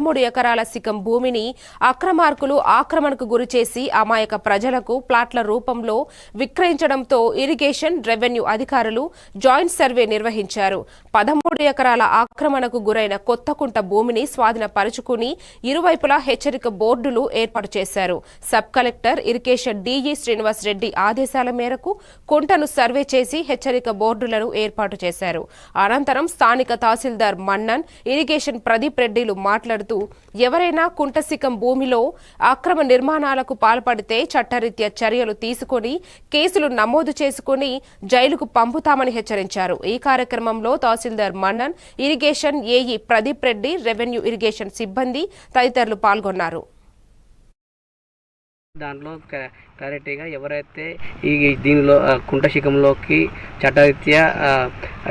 పదమూడు ఎకరాల సికం భూమిని అక్రమార్కులు ఆక్రమణకు గురిచేసి అమాయక ప్రజలకు ప్లాట్ల రూపంలో విక్రయించడంతో ఇరిగేషన్ రెవెన్యూ అధికారులు జాయింట్ సర్వే నిర్వహించారు. పదమూడు ఎకరాల ఆక్రమణకు గురైన కొత్తకుంట భూమిని స్వాధీనపరుచుకుని ఇరువైపులా హెచ్చరిక బోర్డులు ఏర్పాటు చేశారు. Sub collector irrigation DE Srinivas Reddy ఆదేశాల మేరకు కుంటను సర్వే చేసి హెచ్చరిక బోర్డులను ఏర్పాటు చేశారు. అనంతరం స్థానిక తహసీల్దార్ మన్నన్ ఇరిగేషన్ ప్రదీప్ రెడ్డిలు మాట్లాడుతూ ఎవరైనా కుంటసికం భూమిలో అక్రమ నిర్మాణాలకు పాల్పడితే చట్టరీత్యా చర్యలు తీసుకొని కేసులు నమోదు చేసుకుని జైలుకు పంపుతామని హెచ్చరించారు. ఈ కార్యక్రమంలో tahsildar Mannan irrigation AE Pradeep Reddy revenue irrigation సిబ్బంది తదితరులు పాల్గొన్నారు. దాంట్లో క్లారిటీగా ఎవరైతే ఈ దీనిలో కుంటశిఖంలోకి కుంట శిఖంలోకి చట్టరీత్యా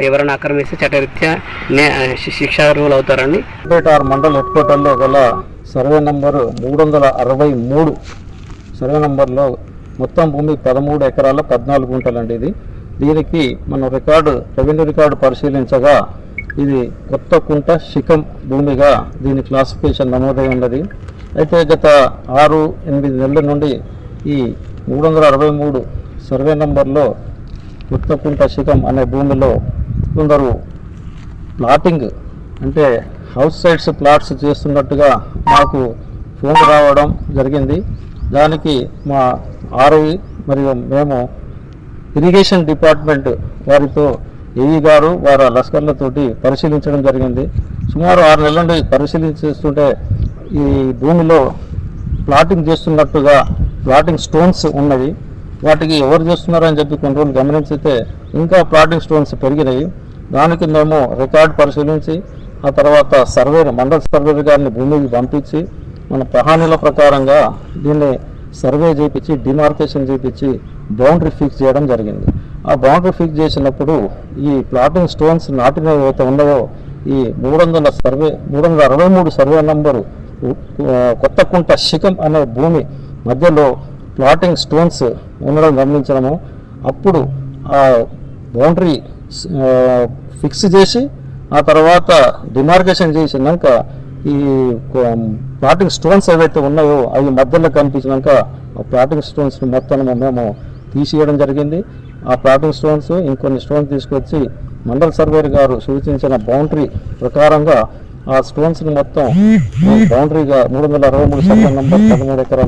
ఎవరైనా ఆక్రమిస్తే చట్టరీత్యా నే- ఆ, శిక్షార్హులు అవుతారని. ఆరు మండల హెడ్ క్వార్టర్లో గల సర్వే నంబరు మూడు వందల అరవై మూడు. సర్వే నంబర్లో మొత్తం భూమి పదమూడు ఎకరాల పద్నాలుగు గుంటలండి ఇది. దీనికి మనం రికార్డు రెవెన్యూ రికార్డు పరిశీలించగా ఇది కొత్త కుంట శిఖం భూమిగా దీని క్లాసిఫికేషన్ నమోదై ఉన్నది. అయితే గత ఆరు ఎనిమిది నెలల నుండి ఈ మూడు వందల అరవై మూడు సర్వే నంబర్లో ఉత్తకుంట శిఖం అనే భూమిలో కొందరు ప్లాటింగ్ అంటే హౌస్ సైడ్స్ ప్లాట్స్ చేస్తున్నట్టుగా మాకు ఫోన్ రావడం జరిగింది. దానికి మా ఆర్వి మరియు మేము ఇరిగేషన్ డిపార్ట్మెంట్ వారితో ఏఈ గారు వారి లస్కర్లతోటి పరిశీలించడం జరిగింది. సుమారు ఆరు నెలల నుండి పరిశీలించేస్తుంటే ఈ భూమిలో ప్లాటింగ్ చేస్తున్నట్టుగా ప్లాటింగ్ స్టోన్స్ ఉన్నవి. వాటికి ఎవరు చేస్తున్నారని చెప్పి కొన్ని రోజులు గమనించితే ఇంకా ప్లాటింగ్ స్టోన్స్ పెరిగినాయి దానికి మేము రికార్డ్ పరిశీలించి ఆ తర్వాత సర్వేర్ మండల సర్వే గారిని భూమికి పంపించి మన ప్రహాణీల ప్రకారంగా దీన్ని సర్వే చేయించి డిమార్కేషన్ చేయించి బౌండరీ ఫిక్స్ చేయడం జరిగింది. ఆ బౌండరీ ఫిక్స్ చేసినప్పుడు ఈ ప్లాటింగ్ స్టోన్స్ నాటిన ఏవైతే ఉన్నాయో ఈ మూడు వందల సర్వే మూడు వందల అరవై మూడు సర్వే నంబరు కొత్తకుంట శిఖం అనే భూమి మధ్యలో ప్లాటింగ్ స్టోన్స్ ఉండడం గమనించడము. అప్పుడు ఆ బౌండరీ ఫిక్స్ చేసి ఆ తర్వాత డిమార్కేషన్ చేసినాక ఈ ప్లాటింగ్ స్టోన్స్ ఏవైతే ఉన్నాయో అవి మధ్యలో కనిపించినాక ఆ ప్లాటింగ్ స్టోన్స్ మొత్తం మేము తీసేయడం జరిగింది. ఆ ప్లాటింగ్ స్టోన్స్ ఇంకొన్ని స్టోన్స్ తీసుకొచ్చి మండల్ సర్వేర్ గారు సూచించిన బౌండరీ ప్రకారంగా ఆ స్టోన్స్ని మొత్తం బౌండరీగా మూడు వందల అరవై మూడు సర్వే నంబర్ పదమూడు ఎకరాల